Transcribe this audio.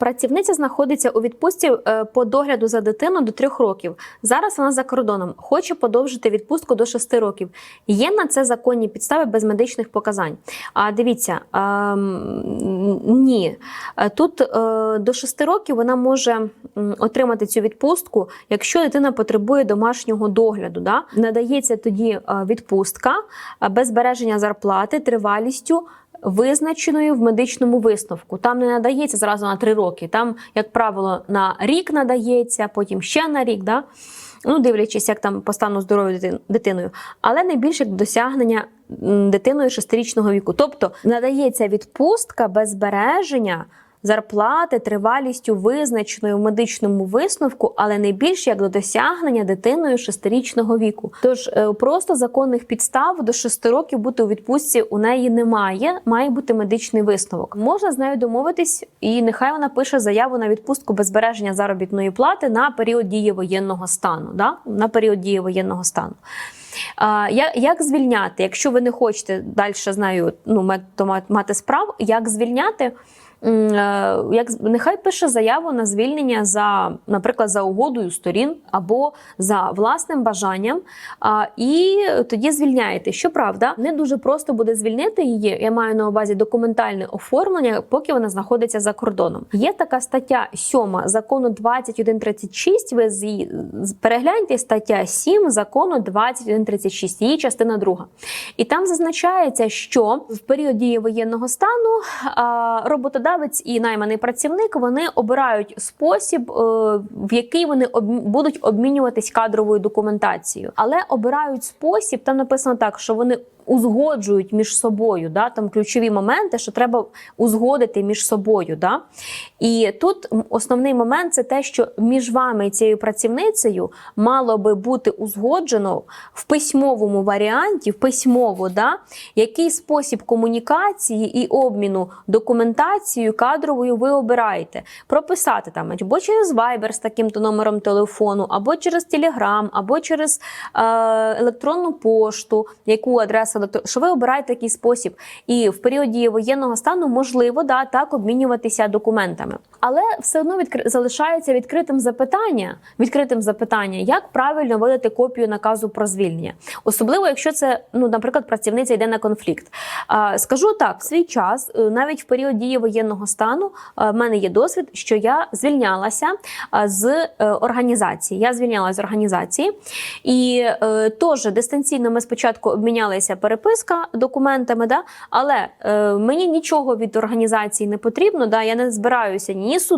Працівниця знаходиться у відпустці е, по догляду за дитиною до трьох років. Зараз вона за кордоном, хоче подовжити відпустку до шести років. Є на це законні підстави без медичних показань. А дивіться, ем, ні. Е, Тут е, до шести років вона може отримати цю відпустку, якщо дитина потребує домашнього догляду. Да? Надається тоді е, відпустка без збереження зарплати, тривалістю визначеною в медичному висновку. Там не надається зразу на три роки. Там, як правило, на рік надається, потім ще на рік. Да? Ну, дивлячись, як там по стану здоров'я дитиною, але найбільше досягнення дитиною шестирічного віку. Тобто надається відпустка без збереження зарплати тривалістю визначеною в медичному висновку, але не більше як до досягнення дитиною шестирічного віку. Тож е, просто законних підстав до 6 років бути у відпустці у неї немає. Має бути медичний висновок. Можна з нею домовитись, і нехай вона пише заяву на відпустку без збереження заробітної плати на період дії воєнного стану. Да? На період дії воєнного стану. А, я- як звільняти, якщо ви не хочете далі з нею ну, мати справ, як звільняти? Е, Як нехай пише заяву на звільнення за, наприклад, за угодою сторін або за власним бажанням, і тоді звільняєте. Щоправда, не дуже просто буде звільнити її. Я маю на увазі документальне оформлення, поки вона знаходиться за кордоном. Є така стаття 7 закону 2136. Ви з перегляньте стаття 7 закону 2136, її частина друга. І там зазначається, що в період дії воєнного стану а, роботодавець і найманий працівник вони обирають спосіб, е, в який вони будуть обмінюватись кадровою документацією, але обирають спосіб. Там написано так, що вони узгоджують між собою. Да? Там ключові моменти, що треба узгодити між собою. Да? І тут основний момент це те, що між вами і цією працівницею мало би бути узгоджено в письмовому варіанті, в письмово, да? який спосіб комунікації і обміну документацією кадровою ви обираєте. Прописати там або через Viber з таким-то номером телефону, або через Telegram, або через е, електронну пошту, яку адресу електро- що ви обираєте такий спосіб. І в період дії воєнного стану можливо да, так обмінюватися документами. Але все одно відкри... залишається відкритим запитання, відкритим запитання, як правильно видати копію наказу про звільнення, особливо якщо це, ну, наприклад, працівниця йде на конфлікт. Скажу так, в свій час, е, навіть в період дії воєнного стану, е, в мене є досвід, що я звільнялася з е, організації. Я звільнялася з організації, і теж дистанційно ми спочатку обмінялися переписка документами, да, але е, мені нічого від організації не потрібно. Да, я не збираюся ні суд.